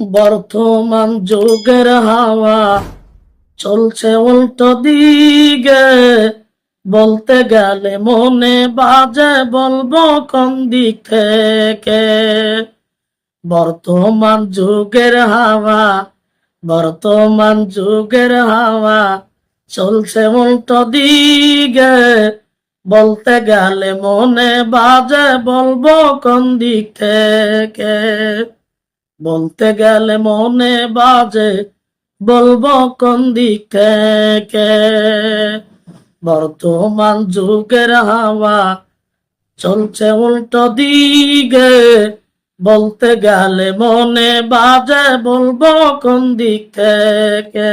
বর্তমান যুগের হাওয়া চলছে উল্টো দিকে। বলতে গেলে মনে বাজে বলব কোন দিক থেকে। বর্তমান যুগের হাওয়া বর্তমান যুগের হাওয়া চলছে উল্টো দিকে। বলতে গেলে মনে বাজে বলব কোন দিক থেকে। বলতে গেলে মনে বাজে, বলব কোন দিক থেকে বর্তমান যুগের হাওয়া চলছে উল্টো দিকে, বলতে গেলে মনে বাজে, বলব কোন দিক থেকে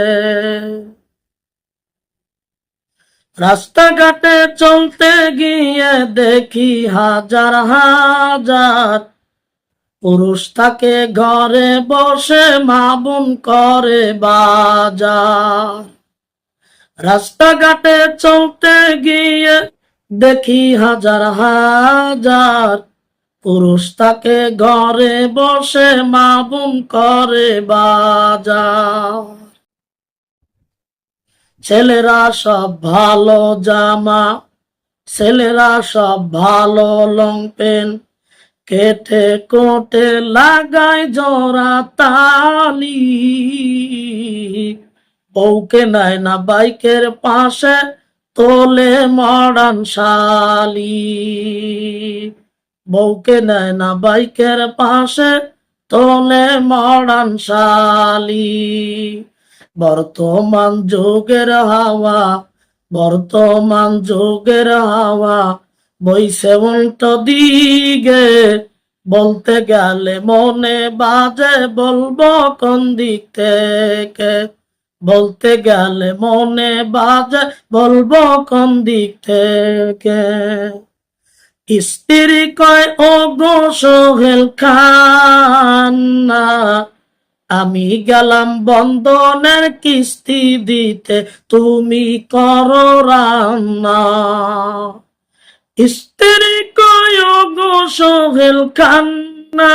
রাস্তাঘাটে চলতে গিয়ে দেখি হাজার হাজার পুরুষ থাকে ঘরে বসে মা বোন করে বাজার। রাস্তাঘাটে চলতে গিয়ে দেখি হাজার হাজার। পুরুষ থাকে ঘরে বসে মা বোন করে বাজার। ছেলেরা সব ভালো জামা, ছেলেরা সব ভালো লং পেন কেটে কোটে লাগায় জোড়া তালি। বউকে নেয় না বাইকের পাশে তোলে মডান শালি। বউকে নেয় না বাইকের পাশে তোলে মডান শালি। বর্তমান যুগের হাওয়া, বর্তমান যুগের হাওয়া বইছে উল্টো দিকে বলতে গেলে মনে বাজে বলব কোন দিক থেকে? বলতে গেলে মনে বাজে বলব কোন দিক থেকে? স্ত্রী কয় ও গো সোহেল খান্না, আমি গেলাম বন্ধনের কিস্তি দিতে, তুমি করো রান্না। স্ত্রী গো সোহেল খান্না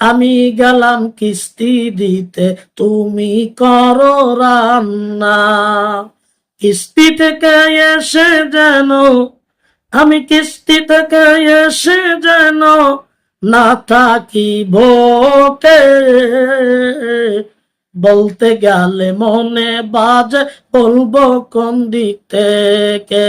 আমি গেলাম কিস্তি দিতে, তুমি করো রান্না। কিস্তি থেকে এসে যেন, আমি কিস্তি থেকে এসে যেন না থাকি ভোকে বলতে গেলে মনে বাজে, বলব কোন দিক থেকে?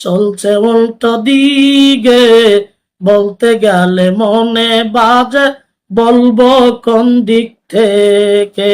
চলছে উল্টো দিকে বলতে গেলে মনে বাজে বলব কোন দিক থেকে?